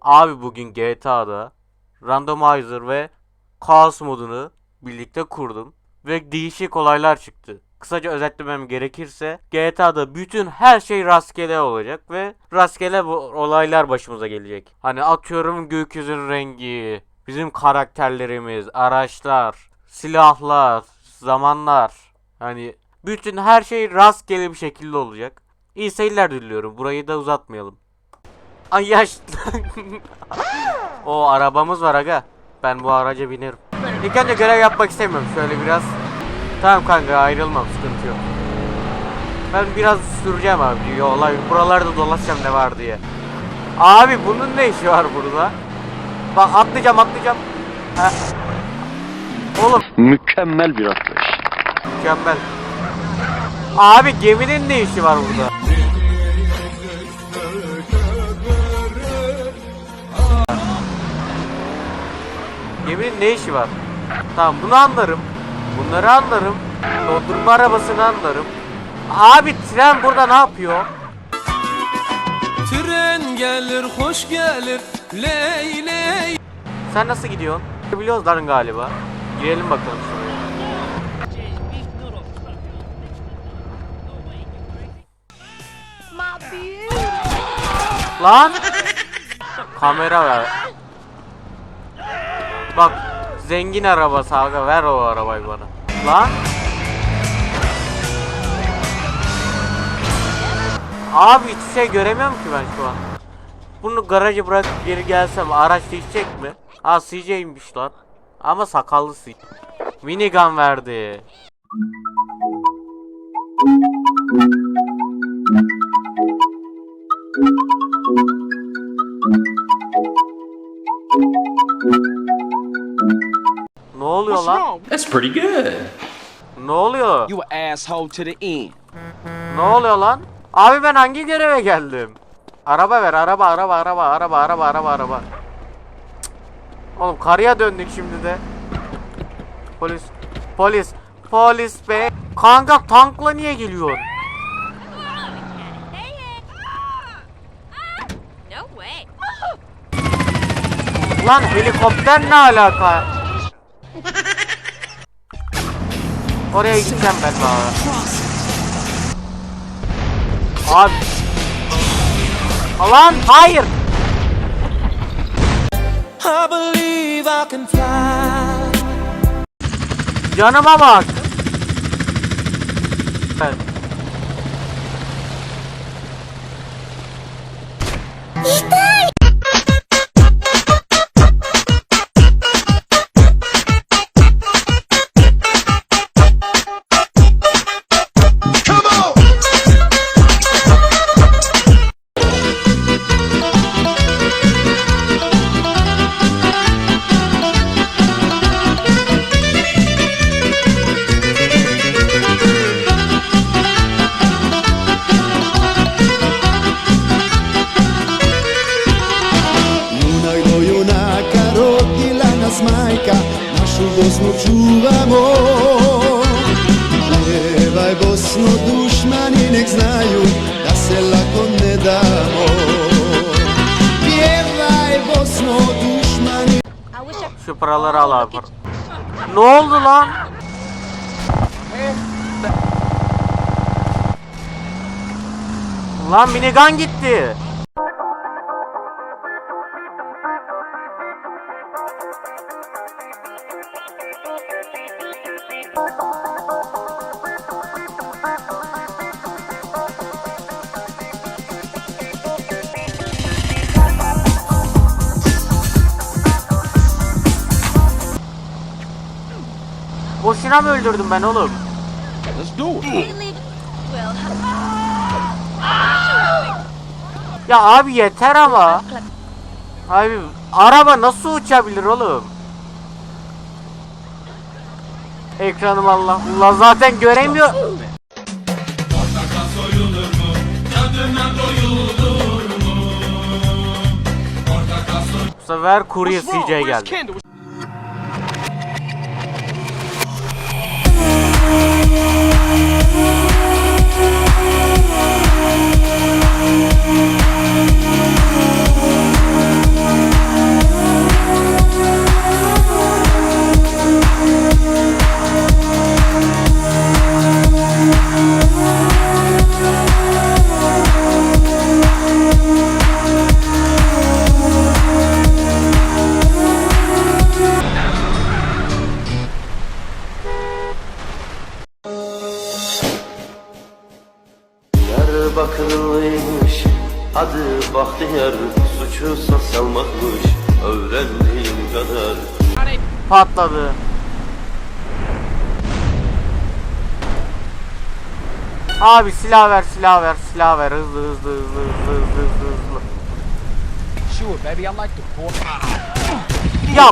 Abi bugün GTA'da Randomizer ve Chaos modunu birlikte kurdum ve değişik olaylar çıktı. Kısaca özetlemem gerekirse GTA'da bütün her şey rastgele olacak ve rastgele bu olaylar başımıza gelecek. Hani atıyorum gökyüzünün rengi, bizim karakterlerimiz, araçlar, silahlar, zamanlar. Hani bütün her şey rastgele bir şekilde olacak. İyi seyirler diliyorum. Burayı da uzatmayalım. Ay yaş. o arabamız var aga. Ben bu araca binerim. İlk önce görev yapmak istemiyorum. Şöyle biraz. Tamam kanka ayrılmam sıkıntı yok. Ben biraz süreceğim abi yola. Buralarda dolaşacağım ne var diye. Abi bunun ne işi var burada? Bak atlayacağım atlayacağım. Heh. Oğlum Mükemmel bir atlayış. mükemmel. Abi geminin ne işi var burada? Geminin ne işi var? Tamam bunu anlarım. Bunları anlarım. Dondurma arabasını anlarım. Abi tren burada ne yapıyor? Tren gelir, hoş gelir, ley ley. Sen nasıl gidiyorsun? Biliyoruz lan galiba. Girelim bakalım şuraya. Lan! Kamera ver. Bak zengin arabası aga ver o arabayı bana. Lan! Abi hiçbir şey göremiyorum ki ben şu an. Bunu garaja bırakıp geri gelsem araç değişecek mi? Aa CJ'ymiş lan. Ama sakallı CJ. Minigun verdi. Oluyor lan? That's pretty good. Ne oluyor? You an asshole to the end. Ne oluyor lan? Abi ben hangi göreve geldim? Araba ver araba araba araba araba araba araba araba. Oğlum karıya döndük şimdi de. Polis polis polis be. Kanka tankla niye geliyor? No way. Lan helikopter ne alaka? Oraya gideceğim ben daha. Abi. Lan hayır. Canıma bak. Evet. Unaj Bosnu čuvamo. Pjevaj Bosno dušmani nek znaju, da se lako ne damo. Şu paraları al abi. Ne oldu lan? Lan minigun gitti. Boşuna mı öldürdüm ben oğlum? Let's do it. Ya abi yeter ama. Abi araba nasıl uçabilir oğlum? Ekranım Allah Allah zaten göremiyor. Bu sefer kurye? CJ geldi. Kendall? akıllıymış Adı Bahtiyar Suçu sosyal makmış Öğrendiğim kadar Patladı. Abi silah ver silah ver silah ver hızlı hızlı hızlı hızlı hızlı hızlı hızlı. Sure, baby, I like to pork. Ya